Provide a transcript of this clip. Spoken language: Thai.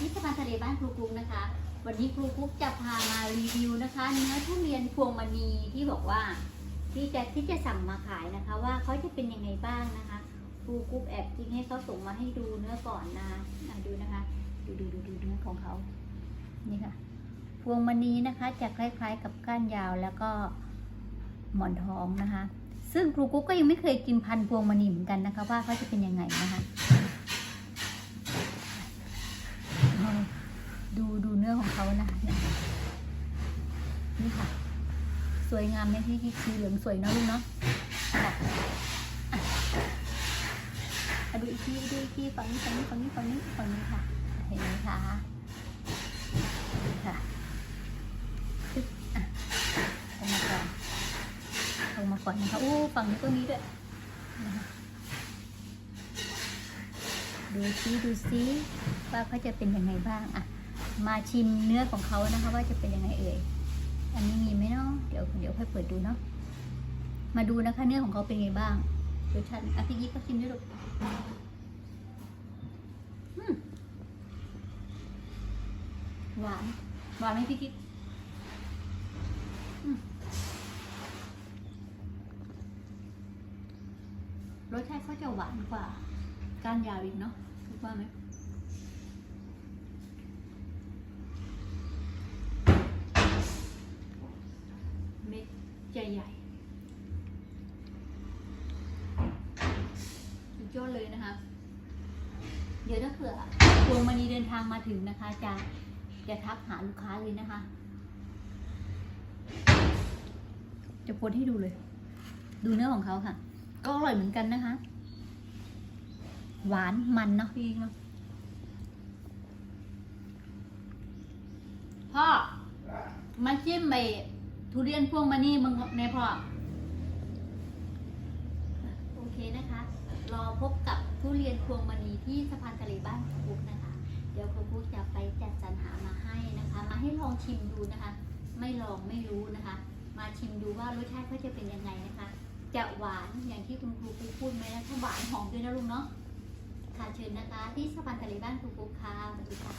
ที่สะพานทะเลบ้านครูกุ๊กนะคะ วันนี้ครูกุ๊กจะพามารีวิวนะคะ เนื้อทุเรียนพวงมณีที่บอกว่า ที่จะที่จะสั่งมาขายนะคะ ว่าเขาจะเป็นยังไงบ้างนะคะครูกุ๊กแอบทิ้งให้เขาส่งมาให้ดูเนื้อก่อนนะอะดูนะคะ ดูดูดูดูเนื้อของเขานี่ค่ะ พวงมณีนะคะจะคล้ายๆ กับก้านยาวแล้วก็หมอนทองนะคะ ซึ่งครูกุ๊กก็ยังไม่เคยกินพันพวงมณีเหมือนกันนะคะ ว่าเขาจะเป็นยังไงนะคะเอาดูดู เขานะคะนี่ค่ะ สวยงามไหมที่ที่สีเหลืองสวยเนาะลูกเนาะอะอะดูอีกทีดูอีกทีฝั่งนี้ฝั่งนี้ฝั่งนี้ฝั่งนี้ฝั่งนี้ค่ะ เห็นไหมคะค่ะปึ๊บอะลงมาก่อนลงมาก่อนนะคะอู้ฝั่งนี้ก็มีด้วยดูซิดูซิว่าเขาจะเป็นยังไงบ้างอะ มาชิมเนื้อของเขานะคะ ว่าจะเป็นยังไงเอ่ย อันนี้มีไหมเนาะ เดี๋ยวเดี๋ยวค่อยเปิดดูเนาะ มาดูนะคะ เนื้อของเขาเป็นไงบ้างรสชาติอะพี่กิ๊กก็ชิมด้วยลูกอืมหวาน หวานไหมพี่กิ๊กรสชาติเขาจะหวานกว่า กานยาวอีกเนาะคิดว่าไหม เม็ดจะ ใหญ่สุดยอดเลยนะคะ เดี๋ยวถ้าเผื่อพวงมณีเดินทางมาถึงนะคะ จะจะทักหาลูกค้าเลยนะคะ จะโพสให้ดูเลย ดูเนื้อของเขาค่ะ ก็อร่อยเหมือนกันนะคะ หวานมันเนาะพี่เนาะพ่อมาชิมไป ทุเรียนพวงมานี่มึงในพ่อโอเคนะคะ รอพบกับทุเรียนพวงมณีที่สะพานทะเลบ้านครูปุ๊กนะคะ เดี๋ยวครูปุ๊กจะไปจัดสรรหามาให้นะคะ มาให้ลองชิมดูนะคะ ไม่ลองไม่รู้นะคะ มาชิมดูว่ารสชาติเขาจะเป็นยังไงนะคะ จะหวานอย่างที่คุณครูปุ๊กพูดไหมนะถ้าหวานหอมด้วยนะลุงเนาะค่ะเชิญนะคะ ที่สะพานทะเลบ้านครูปุ๊กค่ะสวัสดีค่ะ